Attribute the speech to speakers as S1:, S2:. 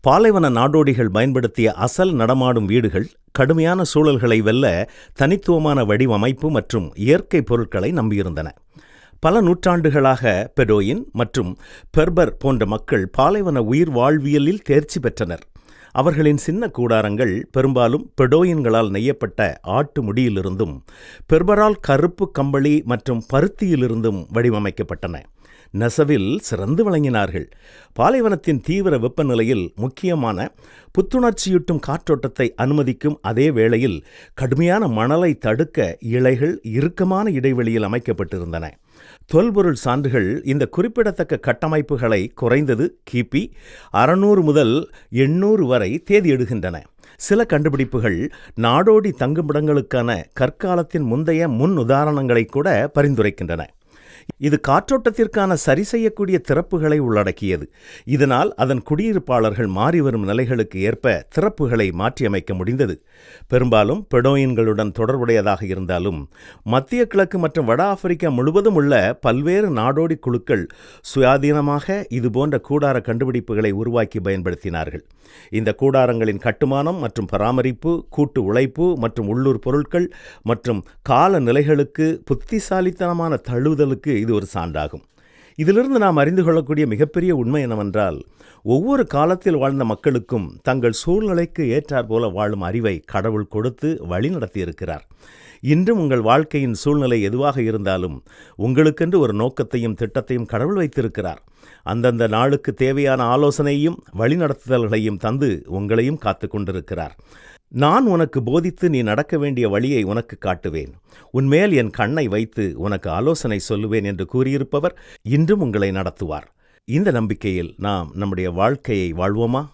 S1: பாலைவன நாடோடிகள் பயன்படுத்திய அசல் நடமாடும் வீடுகள் கடுமையான சூழல்களை வெல்ல தனித்துவமான வடிவமைப்பு மற்றும் இயற்கை பொருட்களை நம்பியிருந்தன. பல நூற்றாண்டுகளாக பெடோயின் மற்றும் பெர்பர் போன்ற மக்கள் பாலைவன உயிர் வாழ்வியலில் தேர்ச்சி பெற்றனர். அவர்களின் சின்ன கூடாரங்கள் பெரும்பாலும் பெடோயின்களால் நெய்யப்பட்ட ஆட்டு முடியிலிருந்தும் பெர்பரால் கருப்பு கம்பளி மற்றும் பருத்தியிலிருந்தும் வடிவமைக்கப்பட்டன. நெசவில் சிறந்து விளங்கினார்கள். பாலைவனத்தின் தீவிர வெப்பநிலையில் முக்கியமான புத்துணர்ச்சியூட்டும் காற்றோட்டத்தை அனுமதிக்கும் அதே வேளையில் கடுமையான மணலை தடுக்க இலைகள் இறுக்கமான இடைவெளியில் அமைக்கப்பட்டிருந்தன. தொல்பொருள் சான்றுகள் இந்த குறிப்பிடத்தக்க கட்டமைப்புகளை குறைந்தது கிபி அறுநூறு முதல் எண்ணூறு வரை தேதியிடுகின்றன சில கண்டுபிடிப்புகள் நாடோடி தங்குமிடங்களுக்கான கற்காலத்தின் முந்தைய முன் உதாரணங்களை கூட பரிந்துரைக்கின்றன. இது காற்றோட்டத்திற்கான சரி செய்யக்கூடிய திறப்புகளை உள்ளடக்கியது. இதனால் அதன் குடியிருப்பாளர்கள் மாறிவரும் நிலைகளுக்கு ஏற்ப திறப்புகளை மாற்றியமைக்க முடிந்தது. பெரும்பாலும் பெடோயின்களுடன் தொடர்புடையதாக இருந்தாலும் மத்திய கிழக்கு மற்றும் வட ஆப்பிரிக்கா முழுவதும் உள்ள பல்வேறு நாடோடி குழுக்கள் சுயாதீனமாக இதுபோன்ற கூடார கண்டுபிடிப்புகளை உருவாக்கி பயன்படுத்தினார்கள். இந்த கூடாரங்களின் கட்டுமானம் மற்றும் பராமரிப்பு கூட்டு உழைப்பு மற்றும் உள்ளூர் பொருட்கள் மற்றும் கால நிலைகளுக்கு புத்திசாலித்தனமான தழுவுதலுக்கு இது ஒரு சான்றாகும். இதிலிருந்து நாம் அறிந்து கொள்ளக்கூடிய மிகப்பெரிய உண்மை என்னவென்றால் ஒவ்வொரு காலத்தில் வாழ்ந்த மக்களுக்கும் தங்கள் சூழ்நிலைக்கு ஏற்றாற்போல வாழும் அறிவை கடவுள் கொடுத்து வழிநடத்தியிருக்கிறார் இன்றும் உங்கள் வாழ்க்கையின் சூழ்நிலை எதுவாக இருந்தாலும் உங்களுக்கென்று ஒரு நோக்கத்தையும் திட்டத்தையும் கடவுள் வைத்திருக்கிறார். அந்தந்த நாளுக்கு தேவையான ஆலோசனையும் வழிநடத்துதல்களையும் தந்து உங்களையும் காத்து கொண்டிருக்கிறார். நான் உனக்கு போதித்து நீ நடக்க வேண்டிய வழியை உனக்கு காட்டுவேன். உன்மேல் என் கண்ணை வைத்து உனக்கு ஆலோசனை சொல்லுவேன் என்று கூறியிருப்பவர் இன்றும் உங்களை நடத்துவார். இந்த நம்பிக்கையில் நாம் நம்முடைய வாழ்க்கையை வாழ்வோமா?